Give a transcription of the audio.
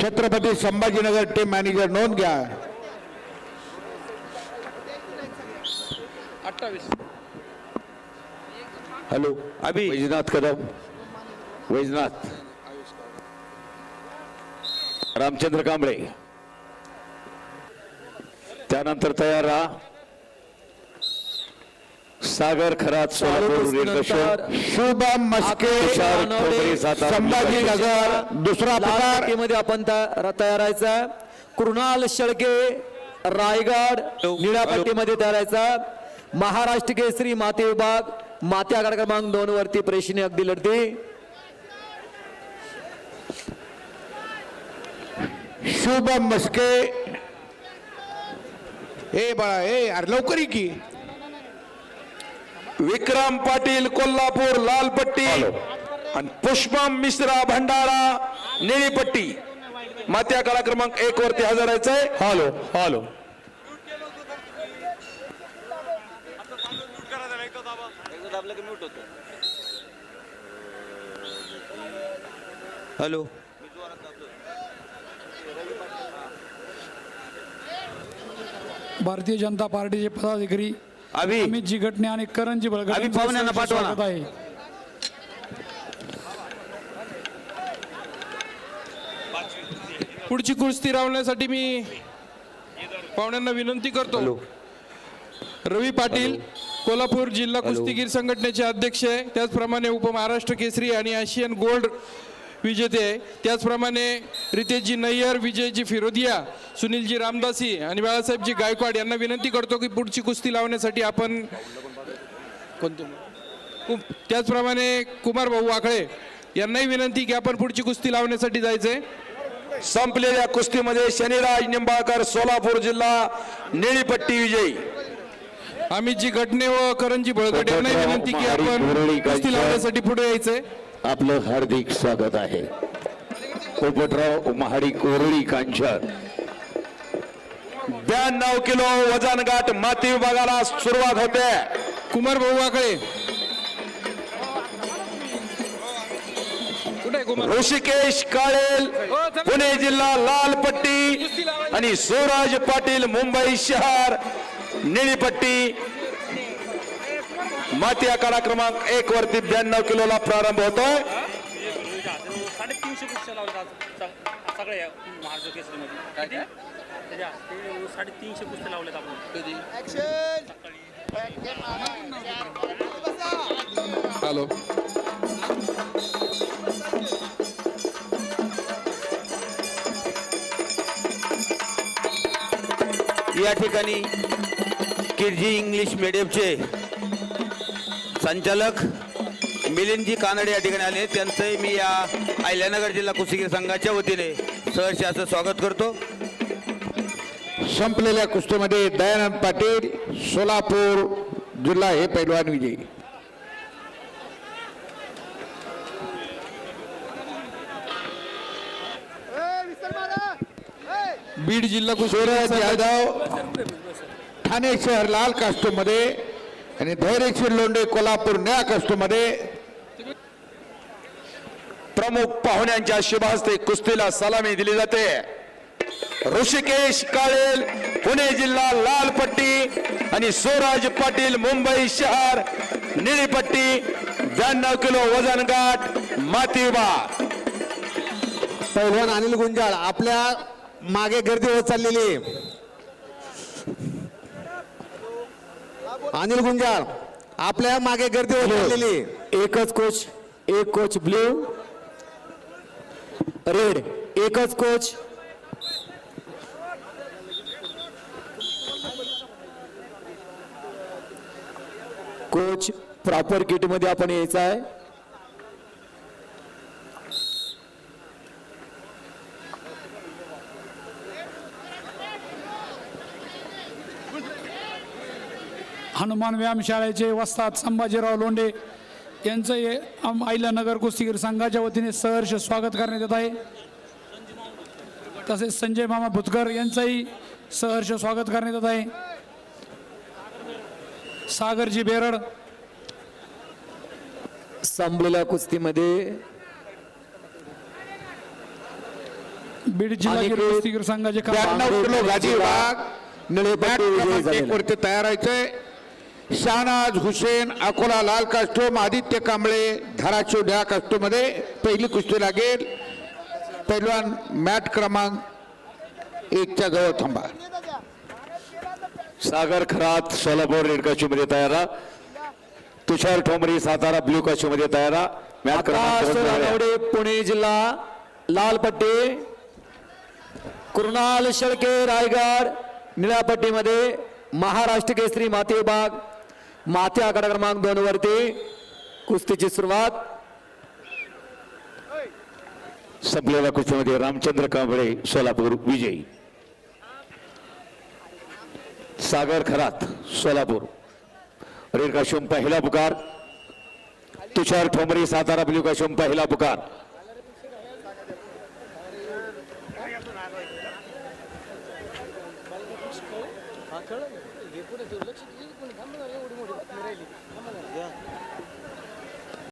Chhatrapati Sambhajinagar team manager नोंद घ्या hello Abhi. Vaijnath Kadam Vaijnath. Ramchandra Kamble. त्यानंतर तयार राहा। सागर खरात सोलापूर शुभम मस्के सातारा. संभाजीनगर दुसरा प्रकार. मध्ये आपण त्या- तयार राहायचा कृणाल शेळके रायगड निळ्या पट्टीमध्ये तयार राहायचा महाराष्ट्र केसरी माते विभाग. माते आघाड क्रमांक दोन वरती प्रेक्षणीय अगदी लढती. शुभम मस्के. हे बाळा हे लवकर ये की. विक्रम पाटील कोल्हापूर लाल पट्टी आणि पुष्पम मिश्रा भंडारा निळी पट्टी मात्या काळा क्रमांक एक वरती हजर राहायचंय. Hello hello. Hello. Bharatiya Janata पार्टीचे पदाधिकारी अभि घटने आणि करणजी बळगट आम्ही यांचं पाहुण्यांना पाठवा ना. आहे. पुढची कुस्ती रावण्यासाठी मी पाहुण्यांना विनंती करतो. रवी पाटील कोल्हापूर जिल्हा कुस्तीगीर संघटनेचे अध्यक्ष आहे. त्याचप्रमाणे उपमहाराष्ट्र केसरी आणि आशियन गोल्ड विजेते आहे. त्याचप्रमाणे रितेशजी नय्यर विजयजी फिरोदिया सुनीलजी रामदासी आणि बाळासाहेबजी गायकवाड यांना विनंती करतो की पुढची कुस्ती लावण्यासाठी आपण कोणते? त्याचप्रमाणे कुमार भाऊ वाकळे यांनाही विनंती की आपण पुढची कुस्ती लावण्यासाठी जायचंय. संपलेल्या कुस्तीमध्ये शनिराज निंबाळकर सोलापूर जिल्हा निळी पट्टी विजयी अमितजी घटने व करणजी बळगट यांनाही विनंती की आपण कुस्ती. लावण्यासाठी पुढे यायचंय. आपलं हार्दिक स्वागत आहे. पोपटराव महाडी कोरळी कांचन ब्याण्णव किलो वजन गाठ माती विभागाला सुरुवात होते. कुमार भाऊ वाकळे. ऋषिकेश काळेल पुणे जिल्हा लाल पट्टी आणि स्वराज पाटील मुंबई शहर निळी पट्टी माती आकडा क्रमांक एक वरती ब्याण्णव किलोला प्रारंभ होतोय. साडेतीनशे सगळ्या महाराष्ट्र केसरीमध्ये. साडेतीनशे आपण. हॅलो. या ठिकाणी किरजी इंग्लिश मीडियमचे संचालक मिलिंदजी कानडे या ठिकाणी आले. त्यांचंही मी या अहिल्यानगर जिल्हा कुस्तीगीर संघाच्या वतीने सहर्ष असं स्वागत करतो. संपलेल्या कुस्तीमध्ये दयानंद पाटील सोलापूर जिल्हा हे पैलवान विजयी. बीड जिल्हा कुस्ती यादव. ठाणे शहर लाल कास्टूमध्ये आणि धैर्यशील लोंढे कोल्हापूर न्या कास्टूमध्ये प्रमुख पाहुण्यांच्या शुभास्ते कुस्तीला सलामी दिली जाते. ऋषिकेश काळेल पुणे जिल्हा लाल पट्टी आणि स्वराज पाटील मुंबई शहर निळी पट्टी ब्याण्णव किलो वजन गाठ माती पैलवान अनिल गुंजाळ आपल्या मागे गर्दी होत चाललेली. अनिल गुंजाळ आपल्या मागे गर्दी होत आहे. एकच कोच एक कोच ब्ल्यू रेड एकच कोच. कोच प्रॉपर किटमध्ये आपण यायचं आहे. हनुमान व्यायामशाळेचे वस्ताद संभाजीराव लोंढे यांचं हे आम- अहिल्यानगर कुस्तीगीर संघाच्या वतीने सहर्ष स्वागत करण्यात येत आहे. तसेच संजय मामा भुतकर यांचंही सहर्ष स्वागत करण्यात येत आहे. सागरजी बेरड. संपलेल्या कुस्तीमध्ये बीड कुस्तीगीर संघाचे तयार व्हायचंय. शहानाज हुसेन अकोला लाल कास्टोम आदित्य कांबळे धाराशिव निळा कास्टोममध्ये पहिली कुस्ती लागेल. पैलवान मॅट क्रमांक एकच्या जवळ थांबा. सागर खरात सोलापूर रेड काश्यू मध्ये तयारा तुषार ठोंबरे सातारा ब्ल्यू काश्यू मध्ये तयारा मॅट क्रमांक पुणे जिल्हा लाल पट्टी कृणाल शेळके रायगड निळ्या पट्टीमध्ये महाराष्ट्र केसरी माती विभाग माती आकडा क्रमांक दोन वरती कुस्तीची सुरुवात. संपलेल्या कुस्तीमध्ये रामचंद्र कांबळे सोलापूर विजयी. सागर खरात सोलापूर. रेड काश्यम पहिला पुकार. तुषार ठोंबरे सातारा ब्ल्यू काश्यम पहिला पुकार. हे कुठे लक्ष कोणी थांबणार एवढी मोठी बातमी राहिली थांबणार